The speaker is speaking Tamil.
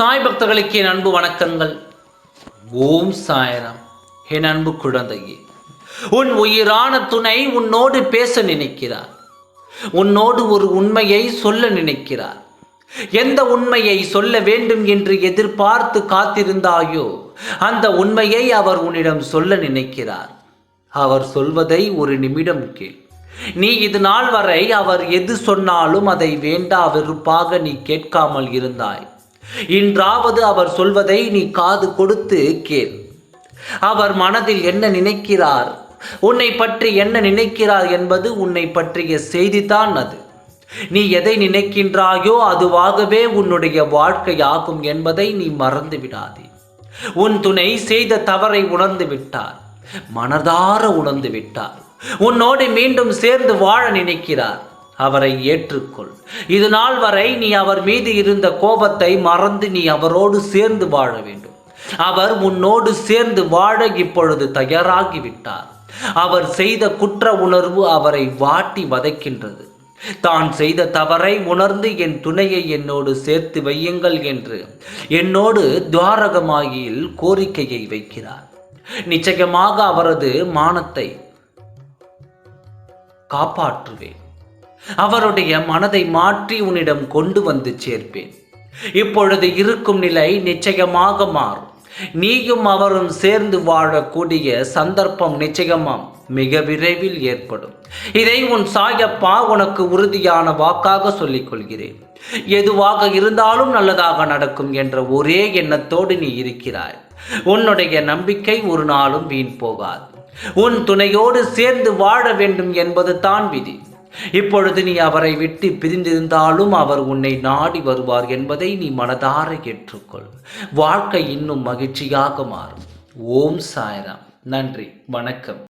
சாய் பக்தர்களுக்கு என் அன்பு வணக்கங்கள். ஓம் சாயராம். என் அன்பு குழந்தையே உன் உயிரான துணை உன்னோடு பேச நினைக்கிறார். உன்னோடு ஒரு உண்மையை சொல்ல நினைக்கிறார். எந்த உண்மையை சொல்ல வேண்டும் என்று எதிர்பார்த்து காத்திருந்தாயோ அந்த உண்மையை அவர் உன்னிடம் சொல்ல நினைக்கிறார். அவர் சொல்வதை ஒரு நிமிடம் கேள். நீ இது நாள் வரை அவர் எது சொன்னாலும் அதை வேண்டா வெறுப்பாக நீ கேட்காமல் இருந்தாய். இன்றாவது அவர் சொல்வதை நீ காது கொடுத்து கேள். அவர் மனதில் என்ன நினைக்கிறார்? உன்னை பற்றி என்ன நினைக்கிறார் என்பது உன்னை பற்றிய செய்திதான் அது. நீ எதை நினைக்கின்றாயோ அதுவாகவே உன்னுடைய வாழ்க்கையாகும் என்பதை நீ மறந்து விடாதே. உன் துணை செய்த தவறை உணர்ந்து விட்டார். மனதார உணர்ந்து விட்டார். உன்னோடு மீண்டும் சேர்ந்து வாழ நினைக்கிறார். அவரை ஏற்றுக்கொள். இது நாள் வரை நீ அவர் மீது இருந்த கோபத்தை மறந்து நீ அவரோடு சேர்ந்து வாழ வேண்டும். அவர் உன்னோடு சேர்ந்து வாழ இப்பொழுது தயாராகிவிட்டார். அவர் செய்த குற்ற உணர்வு அவரை வாட்டி வதைக்கின்றது. தான் செய்த தவறை உணர்ந்து என் துணையை என்னோடு சேர்த்து வையுங்கள் என்று என்னோடு துவாரகமாகியில் கோரிக்கையை வைக்கிறார். நிச்சயமாக அவரது மானத்தை காப்பாற்றுவேன். அவருடைய மனதை மாற்றி உன்னிடம் கொண்டு வந்து சேர்ப்பேன். இப்பொழுது இருக்கும் நிலை நிச்சயமாக மாறும். நீயும் அவரும் சேர்ந்து வாழக்கூடிய சந்தர்ப்பம் நிச்சயமாம். மிக விரைவில் ஏற்படும். இதை உன் சாயப்பா உனக்கு உறுதியான வாக்காக சொல்லிக் கொள்கிறேன் எதுவாக இருந்தாலும் நல்லதாக நடக்கும் என்ற ஒரே எண்ணத்தோடு நீ இருக்கிறாய். உன்னுடைய நம்பிக்கை ஒரு நாளும் வீண் போகாது. உன் துணையோடு சேர்ந்து வாழ வேண்டும் என்பது தான் விதி. இப்பொழுது நீ அவரை விட்டு பிரிந்திருந்தாலும் அவர் உன்னை நாடி வருவார் என்பதை நீ மனதார ஏற்றுக்கொள். வாழ்க்கை இன்னும் மகிழ்ச்சியாக மாறும். ஓம் சாய்ராம். நன்றி. வணக்கம்.